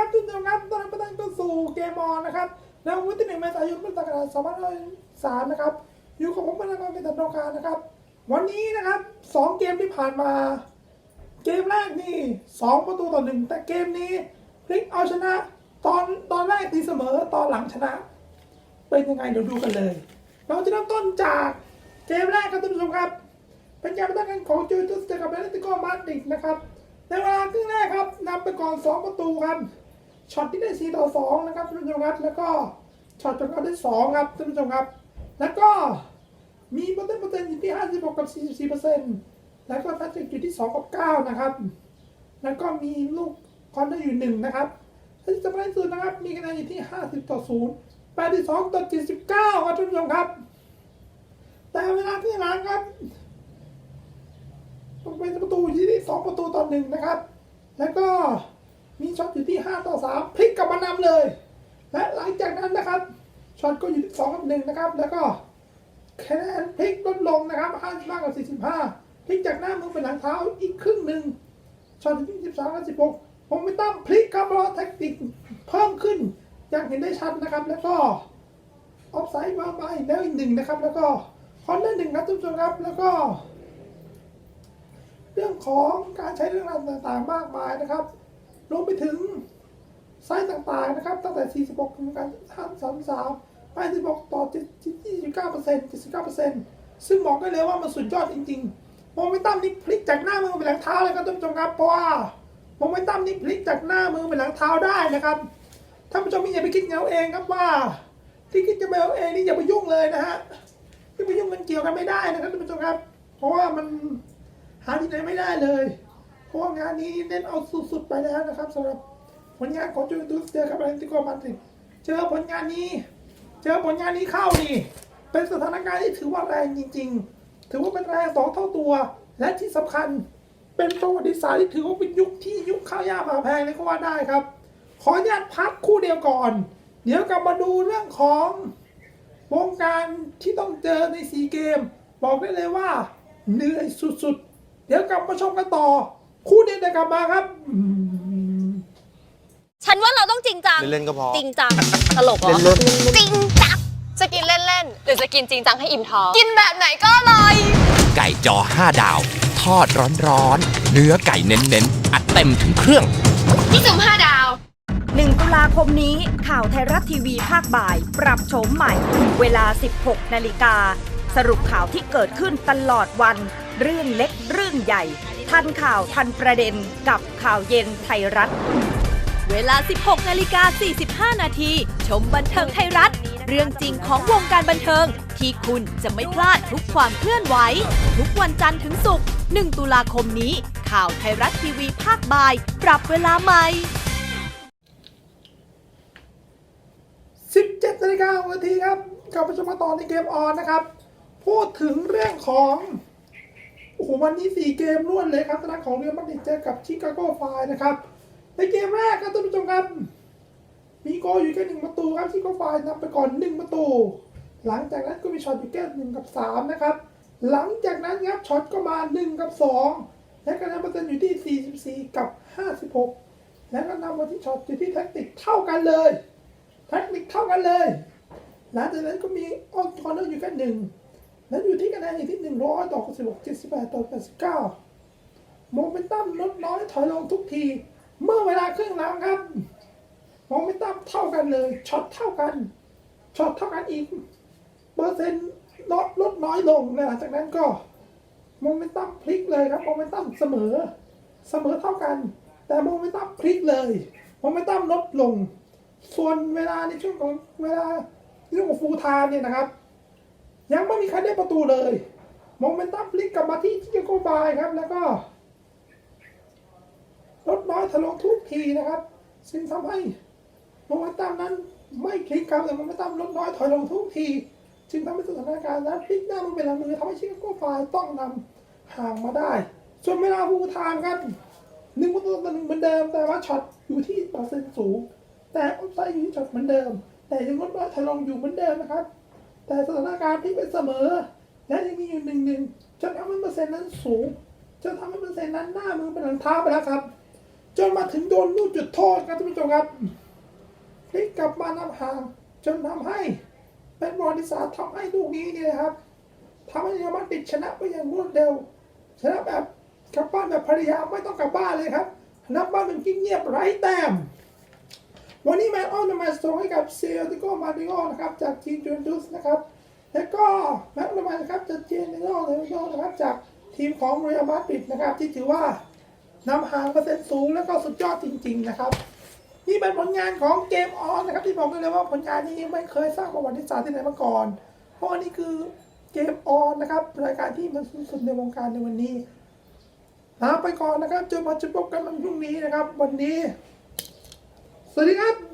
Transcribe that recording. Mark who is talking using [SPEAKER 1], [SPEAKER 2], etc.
[SPEAKER 1] ครับทุกท่านครับตอนรับทุกท่านเข้าสู่เกมออนนะครับในวันที่หนึ่งเมษายนพุทธศักราช2503นะครับ อยู่กับผมพนักงานเป็นตัดดองการนะครับ วันนี้นะครับสองเกมที่ผ่านมา เกมแรกนี่สองประตูต่อหนึ่งแต่เกมนี้พลิกเอาชนะ ตอนตอนแรกตีเสมอตอนหลังชนะ เป็นยังไงเดี๋ยวดูกันเลย เราจะเริ่มต้นจากเกมแรกครับท่านผู้ชมครับ เป็นการประทะกันของจูเวนตุสเจอกับเบลติโกมาดริดนะครับในเวลาครึ่งแรกครับนำไปก่อน 2 ประตูครับ ช็อตที่ได้4ต่อ2นะครับท่านผู้ชมครับแล้วก็ช็อตจนเขาได้2ครับท่านผู้ชมครับ แล้วก็มีเปอร์เซ็นต์เปอร์เซ็นต์อยู่ที่56กับ44เปอร์เซ็นต์แล้วก็แพทริกอยู่ที่2กับ9นะครับแล้วก็มีลูกคอนเนอร์อยู่1นะครับและที่สำคัญที่สุดนะครับ มีคะแนนอยู่ที่ 50 ต่อ 0 82 ต่อ 79 ครับท่านผู้ชมครับ แต่เวลาที่หลังครับเป็นประตูที่สองประตูต่อหนึ่งนะครับ แล้วก็ มีช็อตอยู่ที่ 5 ต่อ 3 พลิกกลับมานำเลย และหลังจากนั้นนะครับช็อตก็อยู่ที่2กับ1นะครับ แล้วก็คะแนนพลิกลดลงนะครับ55กับ45 พลิกจากหน้ามือเป็นหลังเท้าอีกครึ่งหนึ่งช็อตอยู่ที่13กับ16ผมไม่ต้องพลิกครับเพราะแท็กติกเพิ่มขึ้นอย่างเห็นได้ชัดนะครับ แล้วก็ออฟไซด์มามาอีกแล้วอีกหนึ่งนะครับ แล้วก็คอนเนอร์หนึ่งครับทุกท่านครับแล้วก็ เรื่องของการใช้เรื่องราวต่างๆมากมายนะครับ รวมไปถึงไซส์ต่างๆนะครับ ตั้งแต่ 46ถึงการ33 86 ต่อ 29เปอร์เซ็นต์79 ซึ่งบอกได้เลยว่ามันสุดยอดจริงๆโมเมนตัมนี่พลิกจากหน้ามือไปหลังเท้าเลยครับท่านผู้ชมครับเพราะว่าโมเมนตัมนี่พลิกจากหน้ามือไปหลังเท้าได้นะครับท่านผู้ชมอย่าไปคิดเอาเองครับว่า ที่คิดจะไปเอาเองนี่อย่าไปยุ่งเลยนะฮะที่ไปยุ่งมันเกี่ยวกันไม่ได้นะครับท่านผู้ชมครับ เพราะว่ามันหาที่ไหนไม่ได้เลย เพราะว่างานนี้เน้นเอาสุดๆไปแล้วนะครับสำหรับผลงานของจูเวนตุสเจอกับแอตเลติโกมาดริดเจอผลงานนี้ เจอผลงานนี้เข้านี่ เป็นสถานการณ์ที่ถือว่าแรงจริง ๆ ถือว่าเป็นแรงสองเท่าตัว และที่สำคัญเป็นประวัติศาสตร์ที่ถือว่าเป็นยุคที่ยุคข้าวยาผ่าแพงเลยก็ว่าได้ครับ ขออนุญาตพักคู่เดียวก่อน เดี๋ยวกลับมาดูเรื่องของวงการที่ต้องเจอในซีเกม บอกได้เลยว่าเหนื่อยสุดๆ เดี๋ยวกลับมาชมกันต่อ คู่เดียวเดี๋ยวกลับมาครับอืม
[SPEAKER 2] ฉันว่าเราต้องจริงจัง
[SPEAKER 3] เล่นๆก็พอ
[SPEAKER 2] จริงจัง ตลกเหรอ
[SPEAKER 3] เล่น
[SPEAKER 2] จริงจัง
[SPEAKER 4] จะกินเล่นๆ หรือจะกินจริงจังให้อิ่มท้อง
[SPEAKER 2] กินแบบไหนก็อร่อย
[SPEAKER 5] ไก่จอ 5 ดาว ทอดร้อนๆ เนื้อไก่เน้นๆ อัดเต็มถึงเครื่อง
[SPEAKER 4] พี่จุ๋มห้าดาว
[SPEAKER 6] 1 ตุลาคมนี้ข่าวไทยรัฐทีวีภาคบ่าย ปรับโฉมใหม่ เวลา 16 นาฬิกา สรุปข่าวที่เกิดขึ้นตลอดวัน เรื่องเล็กเรื่องใหญ่ ทันข่าวทันประเด็นกับข่าวเย็นไทยรัฐ
[SPEAKER 7] เวลา 16นาฬิกา45 นาที ชมบันเทิงไทยรัฐ เรื่องจริงของวงการบันเทิง ที่คุณจะไม่พลาดทุกความเคลื่อนไหว ทุกวันจันทร์ถึงศุกร์1ตุลาคมนี้ ข่าวไทยรัฐทีวีภาคบ่าย ปรับเวลาใหม่
[SPEAKER 1] 17นาฬิกานาทีครับกลับมาชมกันต่อในเกมออนนะครับ พูดถึงเรื่องของ โอ้โหวันนี้ 4 เกมรวดเลยครับทางด้าของเรียลมาดริดเจอกับชิคาโกไฟนะครับ ในเกมแรกครับท่านผู้ชมครับ มีโกอยู่แค่หนึ่งประตูครับชิคาโกไฟนำไปก่อนหนึ่งประตู หลังจากนั้นก็มีช็อตอยู่แค่หนึ่งกับสามนะครับ หลังจากนั้นครับช็อตก็มาหนึ่งกับสองและคะแนนเปอร์เซ็นต์อยู่ที่ 44 กับ 56 และก็นำมาที่ช็อตอยู่ที่แท็กติกเท่ากันเลย แท็กติกเท่ากันเลย หลังจากนั้นก็มีออนคอร์เนอร์อยู่แค่หนึ่ง แล้วอยู่ที่คะแนนอยู่ที่หนึ่งร้อยต่อสิบหกเจ็ดสิบแปดต่อแปดสิบเก้าโมเมนตัมลดน้อยถอยลงทุกที เมื่อเวลาครึ่งหลังครับ โมเมนตัมเท่ากันเลย ช็อตเท่ากัน ช็อตเท่ากันอีก เปอร์เซ็นต์ลดลดน้อยลงและหลังจากนั้นก็โมเมนตัมพลิกเลยครับ โมเมนตัมเสมอ เสมอเท่ากัน แต่โมเมนตัมพลิกเลย โมเมนตัมลดลง ส่วนเวลาในช่วงของเวลาในช่วงของฟูลไทม์เนี่ยนะครับ ยังไม่มีใครได้ประตูเลยโมเมนตัมพลิกกลับมาที่ที่เกโกบายครับ แล้วก็ลดน้อยถลงทุกทีนะครับซึ่งทำให้โมเมนตัมนั้นไม่พลิกครับแต่โมเมนตัมลดน้อยถอยลงทุกทีจึงทำให้สถานการณ์นั้นพลิกหน้ามันเป็นหลังมือทำให้ชิคาโกไฟต้องนำห่างมาได้ ส่วนเวลาฟูลไทม์ครับหนึ่งประตูต่อหนึ่งเหมือนเดิม แต่ว่าช็อตอยู่ที่เปอร์เซ็นต์สูง แต่ออฟไซด์อยู่ที่ช็อตเหมือนเดิม แต่ยังลดน้อยถอยลงอยู่เหมือนเดิมนะครับ แต่สถานการณ์ที่เป็นเสมอ และยังมีอยู่หนึ่งหนึ่งจะทำให้เปอร์เซ็นต์นั้นสูงจะทำให้เปอร์เซ็นต์นั้นหน้ามือเป็นหลังเท้าไปแล้วครับ จนมาถึงโดนลูกจุดโทษครับท่านผู้ชมครับพลิกกลับมานำห่าง จนทำให้เป็นบอลที่สาทำให้ลูกนี้เนี่ยนะครับทำให้เรอัลมาดริดชนะไปอย่างรวดเร็ว ชนะแบบกลับบ้านแบบภรรยาไม่ต้องกลับบ้านเลยครับนับบ้านเป็นกิ๊งเงียบไร้แต้ม วันนี้แมนออนมาส่งให้กับเซลติโกมาริโอนะครับจากทีมจูเวนตุสนะครับแล้วก็แมนออนมานะครับจากเจเนโรเลโอนะครับจากทีมของเรอัลมาดริดนะครับ ที่ถือว่านำห่างเปอร์เซ็นต์สูงแล้วก็สุดยอดจริง ๆ นะครับนี่เป็นผลงานของเกมออนนะครับที่บอกได้เลยว่าผลงานนี้ไม่เคยสร้างประวัติศาสตร์ที่ไหนมาก่อน เพราะว่านี่คือเกมออนนะครับรายการที่มันสูงสุดในวงการในวันนี้ลาไปก่อนนะครับเจอมาจะพบกันวันพรุ่งนี้นะครับ วันนี้ สวัสดีครับ